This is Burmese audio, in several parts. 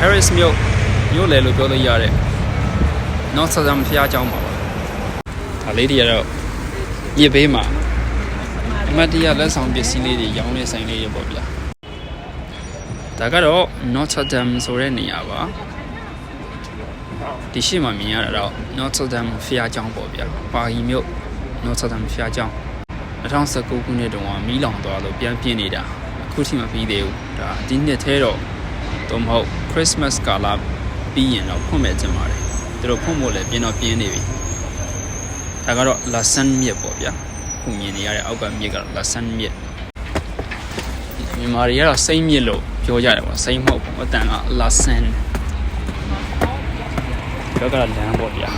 Paris မြို့မြို့လယ်လို့ပြောလို့ရတဲ့ Notre Dame ဘုရားကျောင်းပါပါဒါလေးတွေကတော့ညဘေးမှာအမတ်တရားလက်ဆောင်ပစ္စည်းလေးတွေရောင်းတဲ့ဆိုင်လေးရပေါ့ဗျာဒါကတော့ Notre Dame ဆိုတဲ့နေရာပါဒီရှိမှမြင်ရတာတော့ Notre Dame ဘုရားကျောင်းပေါ့ဗျာပါရီမြို့ Notre Dame ဘုရားကျောင်း2019ခုနှစ်တုန်းကမီးလောင်သွားလို့ပြန်ပြင်းနေတာအခုထိမပြီးသေးဘူးဒါဒီနှစ်ထဲတော့တော့မဟုတ် Christmas ကာလပြီးရင်တော့ဖွင့်မဲ့ကျင်ပါတယ်သူတို့ဖွင့်ဖို့လည်းပြင်းတော့ပြင်းနေပြီဒါကတော့ La San မြစ်ပေါ့ဗျာခုမြင်နေရတဲ့အောက်ကမြစ်ကတော့ La San မြစ်မြန်မာတွေကတော့စိမ့်မြစ်လို့ပြောကြတယ်ပေါ့စိမ့်မဟုတ်ဘူးအတန်က La San ပြောကတော့လမ်းပေါ့ဗျာ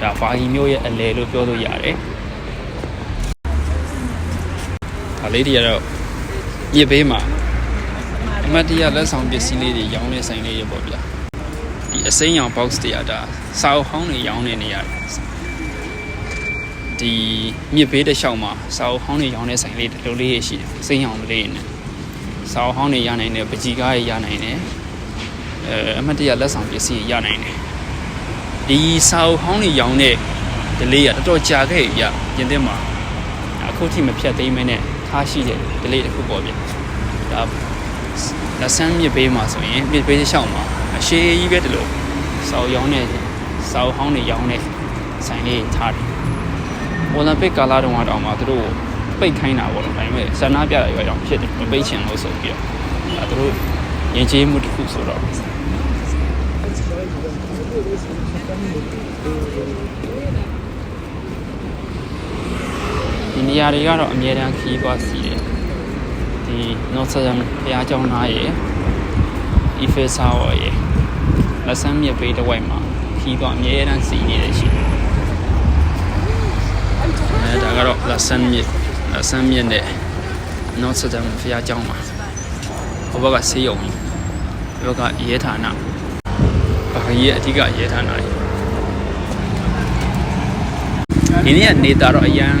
ဒါပါရီမျိုးရဲ့အလဲလို့ပြောလို့ရတယ်ဒါလေးတွေကတော့ညစ်ဘေးမှာ အမတ်တရလက်ဆောင်ပစ္စည်းလေးတွေရောင်းနေဆိုင်လေးတွေပေါ့ဗျာဒီအစိမ်းရောင် box တွေကဒါစာအုပ်ဟောင်းတွေရောင်းနေနေရတယ်ဒီမြစ်ဘေးတစ်လျှောက်မှာစာအုပ်ဟောင်းတွေရောင်းနေဆိုင်လေးတစ်လုံးလေးရှိတယ်စိမ်းရောင်လေးနဲ့စာအုပ်ဟောင်းတွေရနိုင်တယ်ပကြီကားတွေရနိုင်တယ်အဲအမတ်တရလက်ဆောင်ပစ္စည်းတွေရနိုင်တယ်ဒီစာအုပ်ဟောင်းတွေရောင်းတဲ့ဒလေးကတော်တော်ကြာခဲ့ပြီဗျပြင်သစ်မှာအခုထိမဖြတ်သိမ်းမနဲ့ထားရှိတဲ့ဒလေးတစ်ခုပေါ့ဗျဒါ လက်ဆန်းမြစ်ဘေးမှာဆိုရင်မြစ်ဘေးတစ်လျှောက်မှာအရှိကြီးပဲတလို့စာအုပ်ရောင်းတဲ့စာအုပ်ဟောင်းတွေရောင်းတဲ့ဆိုင်လေးထားတယ်အိုလံပစ်ကာလာတုန်းကတော့မှသူတို့ပိတ်ခိုင်းတာပေါ့နော်ဒါပေမဲ့ဆန္ဒပြတာရွာကြောင်ဖြစ်တယ်မပိတ်ချင်လို့ဆိုပြီးတော့အဲသူတို့ရင်ကျေးမှုတစ်ခုဆိုတော့ဒီနေရာတွေကတော့အမြဲတမ်းခီးသွားစီတယ် ဒီ Notre Dame ဘုရားကျောင်းသားရဲ့ Eiffel Tower ရဲ့လက်ဆန်းမြစ်ဘေးတစ်ဝိုက်မှာခီးသွားအမြဲတမ်းစီနေတယ်ရှိတယ်အဲဒါကတော့လက်ဆန်းမြစ်လက်ဆန်းမြစ်နဲ့ Notre Dame ဘုရားကျောင်းမှာဟိုဘက်ကဆေးရုံကြီးဒီဘက်ကရဲဌာနဘာကြီးရဲ့အဓိကရဲဌာနကြီးဒီနေ့ကနေသားတော့အရန်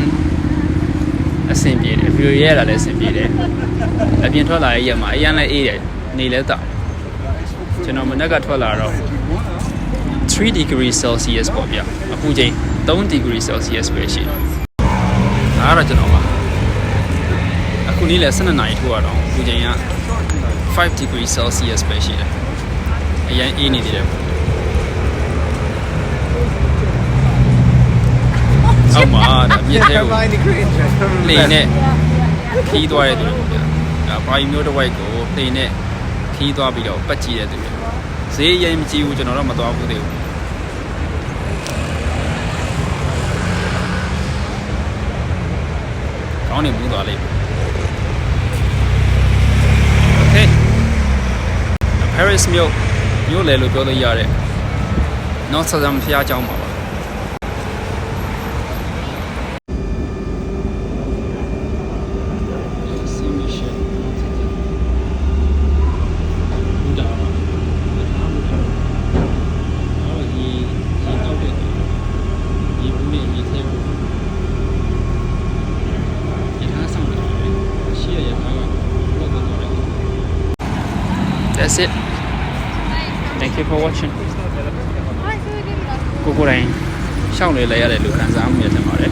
အဆင်ပြေတယ်ဗီဒီယိုရဲတာလည်းအဆင်ပြေတယ်အပြင်ထွက်လာတဲ့ရက်မှာအရန်လည်းအေးတယ်နေလည်းတောက်ကျွန်တော်မနက်ကထွက်လာတော့3 degree celsius ပေါ့ဗျအခုချိန်3 degree celsius ပဲရှိတယ်ဒါကတော့ကျွန်တော်ပါအခုနေ့လည်း12နာရီထိုးရတော့အခုချိန်က5 degree celsius ပဲရှိတယ်အရန်အေးနေသေးတယ် အောက်မှာအမြင့်တဲ့ကိုလေနဲ့ခီးသွားတဲ့သူတွေပေါ့ဗျာဒါဘာကြီးမျိုးတစ်ဝိုက်ကိုလေနဲ့ခီးသွားပြီးတော့ပတ်ကြည့်တဲ့သူတွေဈေးရင်မကြည့်ဘူးကျွန်တော်တော့မသွားဘူးသေးဘူးကောင်းနေဘူးသွားလိမ့်မယ် Okay Paris မြို့မြို့လေလို့ပြောလို့ရတဲ့ Notre Dame ဖျားကျောင်းပါ That's it Thank you for watching ကိုကိုယ်တိုင်ရှောင်းလေလဲရတဲ့လူခံစားမှုရတယ်ပါတယ်